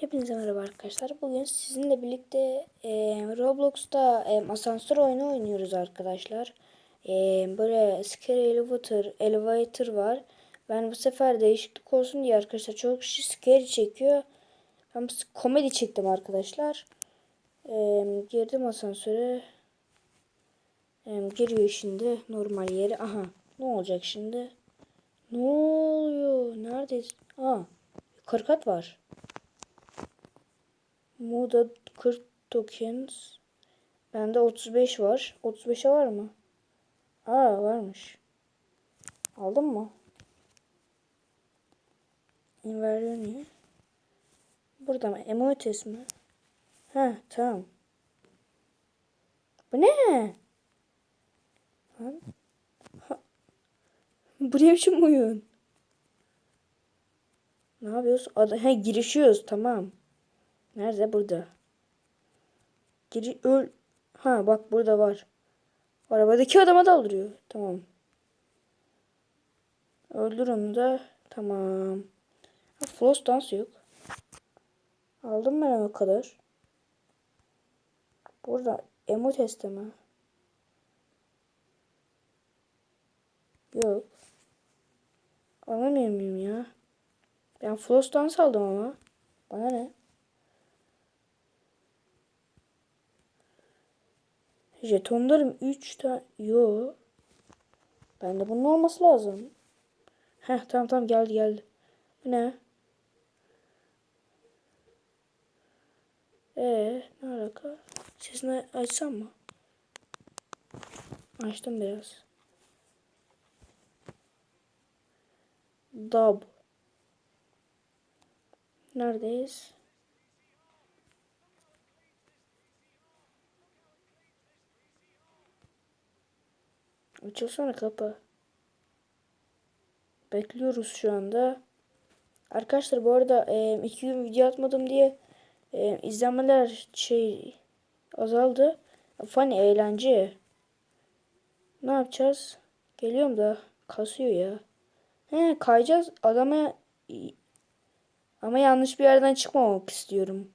Hepinize merhaba arkadaşlar. Bugün sizinle birlikte e, Roblox'ta e, asansör oyunu oynuyoruz arkadaşlar. E, böyle Scary Elevator, Elevator var. Ben bu sefer değişiklik olsun diye arkadaşlar çok kişi Scary çekiyor. Ben komedi çektim arkadaşlar. E, girdim asansöre. E, giriyor şimdi normal yere. Aha ne olacak şimdi? Ne oluyor? Neredeyiz? Aa yukarı var. Moda 40 tokens. Bende 35 var. 35'e var mı? Aa varmış. Aldın mı? Inversion Burada mı? Emotes mi? Ha tamam. Bu ne? Lan. Ha. Bu ne biçim oyun? Ne yapıyoruz? Ada ha girişiyoruz tamam. Nerede? Burada. Giri öl. Ha bak burada var. Arabadaki adama daldırıyor. Tamam. Öldür onu da. Tamam. Ha, floss dans yok. Aldım ben o kadar. Burada emo testi mi? Yok. Alamıyor muyum ya? Ben floss dans aldım ama. Bana ne? Jetonlarım 3 tane. Yo. Bende bunun olması lazım. Heh tamam tamam geldi geldi. Bu ne? Ee ne alaka? Sesini açsam mı? Açtım biraz. Dub. Neredeyiz? Açılsana kapı. Bekliyoruz şu anda. Arkadaşlar bu arada e, iki gün video atmadım diye e, izlenmeler şey azaldı. Funny eğlence. Ne yapacağız? Geliyorum da kasıyor ya. He kayacağız adama ama yanlış bir yerden çıkmamak istiyorum.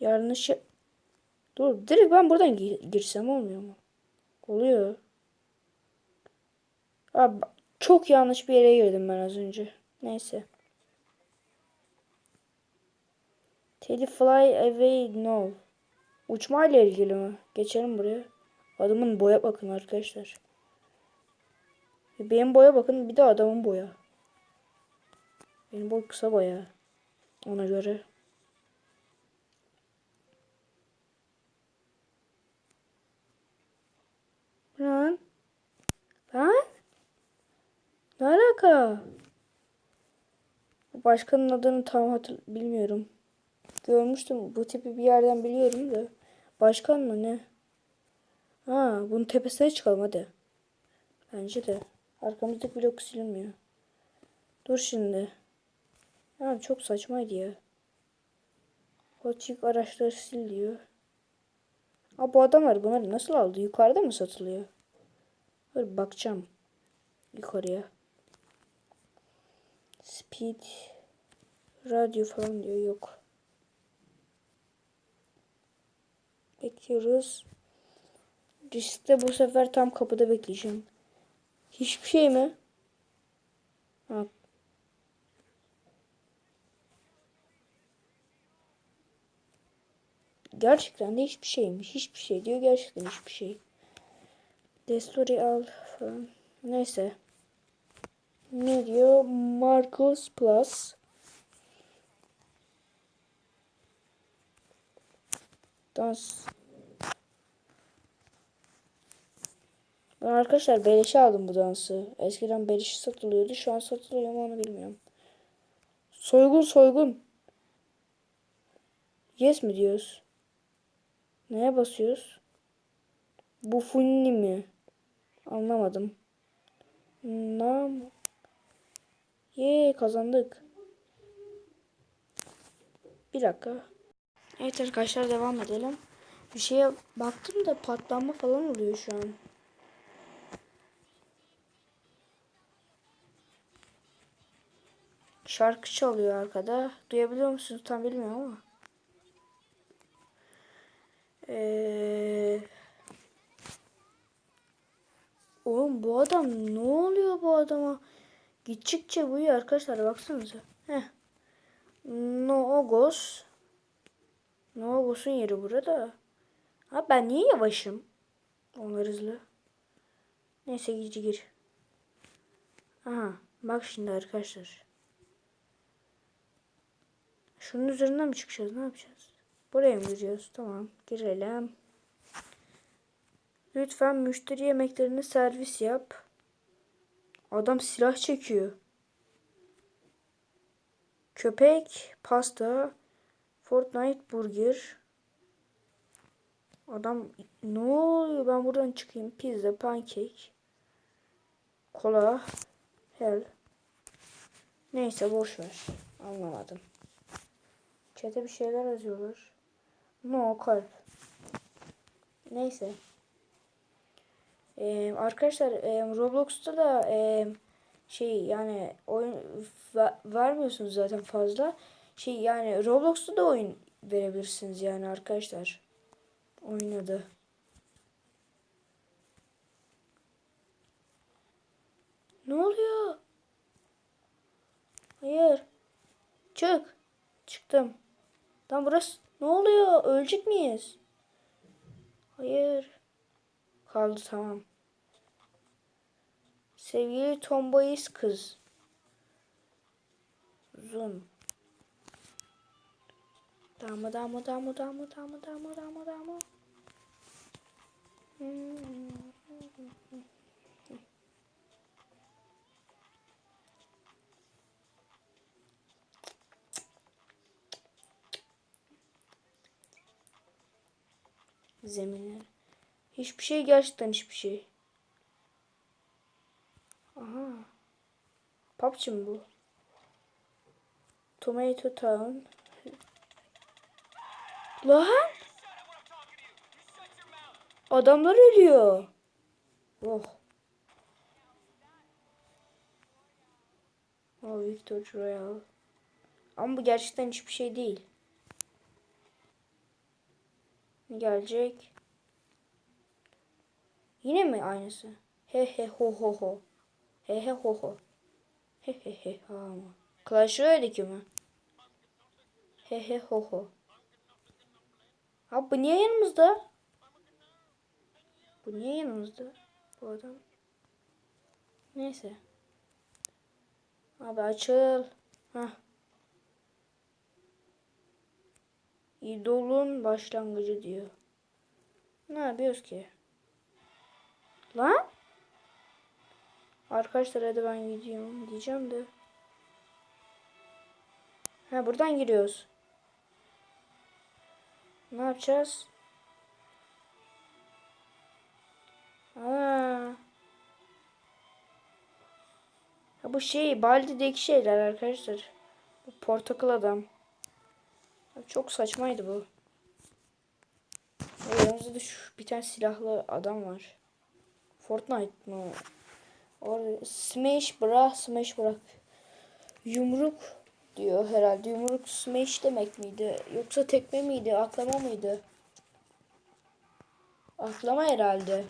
Yanlış Dur direkt ben buradan gi- girsem olmuyor mu? Oluyor. Abi çok yanlış bir yere girdim ben az önce. Neyse. Teddy fly away no. Uçma ile ilgili mi? Geçelim buraya. Adamın boya bakın arkadaşlar. Benim boya bakın bir de adamın boya. Benim boy kısa boya. Ona göre. Lan. Lan. Ne alaka? Bu Başkanın adını tam hatır bilmiyorum. Görmüştüm. Bu tipi bir yerden biliyorum da. Başkan mı ne? Ha, bunun tepesine çıkalım hadi. Bence de. Arkamızdaki blok silinmiyor. Dur şimdi. Ha, çok saçmaydı ya. Hotchik araçları sil diyor. Aa, bu adamlar bunları nasıl aldı? Yukarıda mı satılıyor? Dur bakacağım. Yukarıya. Speed. Radyo falan diyor. Yok. Bekliyoruz. Riskte bu sefer tam kapıda bekleyeceğim. Hiçbir şey mi? Ha. Gerçekten de hiçbir şeymiş. Hiçbir şey diyor. Gerçekten hiçbir şey. Destori al falan. Neyse. Ne diyor? Marcos Plus. Dans. Ben arkadaşlar beleşe aldım bu dansı. Eskiden beleşi satılıyordu. Şu an satılıyor mu onu bilmiyorum. Soygun soygun. Yes mi diyoruz? Neye basıyoruz? Bu funni mi? Anlamadım. Nam. Ye kazandık. Bir dakika. Evet arkadaşlar devam edelim. Bir şeye baktım da patlanma falan oluyor şu an. Şarkı çalıyor arkada. Duyabiliyor musunuz tam bilmiyorum ama. Ee... Oğlum bu adam ne oluyor bu adama? Gittikçe büyüyor arkadaşlar baksanıza. Heh. Noogos. Noogos'un yeri burada. Ha ben niye yavaşım? Onlar hızlı. Neyse gir gir. Aha bak şimdi arkadaşlar. Şunun üzerinden mi çıkacağız? Ne yapacağız? Buraya mı gireceğiz? Tamam girelim. Lütfen müşteri yemeklerini servis yap. Adam silah çekiyor. Köpek, pasta, Fortnite burger. Adam ne oluyor? Ben buradan çıkayım. Pizza, pankek, kola, hell. Neyse boş ver. Anlamadım. Çete bir şeyler yazıyorlar. No kalp. Neyse. Ee, arkadaşlar e, Roblox'ta da e, şey yani oyun vermiyorsunuz zaten fazla. Şey yani Roblox'ta da oyun verebilirsiniz yani arkadaşlar. Oynadı. Ne oluyor? Hayır. Çık. Çıktım. Tam burası ne oluyor? Ölecek miyiz? Hayır. Kaldı tamam. Sevgili tomboyis kız. Uzun. Dama dama dama dama dama dama dama dama. Zeminler. Hiçbir şey gerçekten hiçbir şey. Aha. PUBG mi bu? Tomato Town. Lan! Adamlar ölüyor. Oh. Oh Victor Royale. Ama bu gerçekten hiçbir şey değil. Gelecek. Yine mi aynısı? He he ho ho ho. He he ho ho. He he he ha ama. Clash Royale'deki mi? He he ho ho. Abi bu niye yanımızda? Bu niye yanımızda? Bu adam. Neyse. Abi açıl. Hah. İdolun başlangıcı diyor. Ne yapıyoruz ki? Lan? Arkadaşlar hadi ben gidiyorum diyeceğim de. Ha buradan giriyoruz. Ne yapacağız? Aa. Ha bu şey Baldi'deki şeyler arkadaşlar. Bu portakal adam. Çok saçmaydı bu. Yanımızda da şu bir tane silahlı adam var. Fortnite mı? Or smash bırak, smash bırak. Yumruk diyor herhalde. Yumruk smash demek miydi? Yoksa tekme miydi? Aklama mıydı? Aklama herhalde.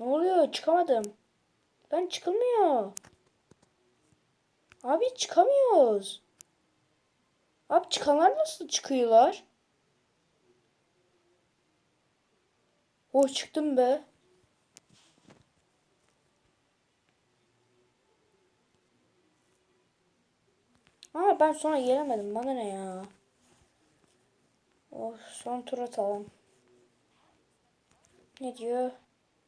Ne oluyor? Çıkamadım. Ben çıkılmıyor. Abi çıkamıyoruz. Abi çıkanlar nasıl çıkıyorlar? Oh çıktım be. Aa ben sonra gelemedim. Bana ne ya? Oh son tur atalım. Ne diyor?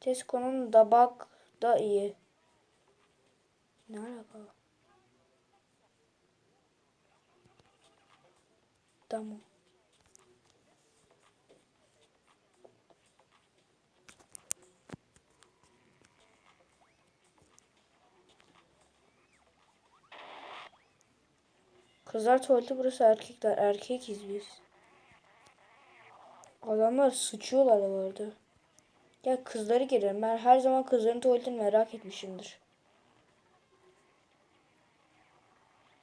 Tesco'nun da bak da iyi. Ne alaka? Tamam. Kızlar tuvaleti burası erkekler. Erkekiz biz. Adamlar sıçıyorlar bu arada. Ya kızları girelim. Ben her zaman kızların tuvaletini merak etmişimdir.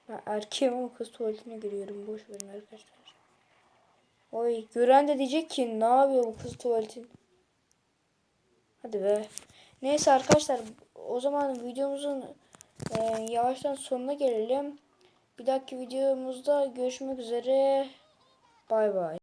Ben erkeğim ama kız tuvaletine giriyorum. Boş verin arkadaşlar. Oy gören de diyecek ki ne yapıyor bu kız tuvaletin. Hadi be. Neyse arkadaşlar o zaman videomuzun e, yavaştan sonuna gelelim. Bir dahaki videomuzda görüşmek üzere. Bay bay.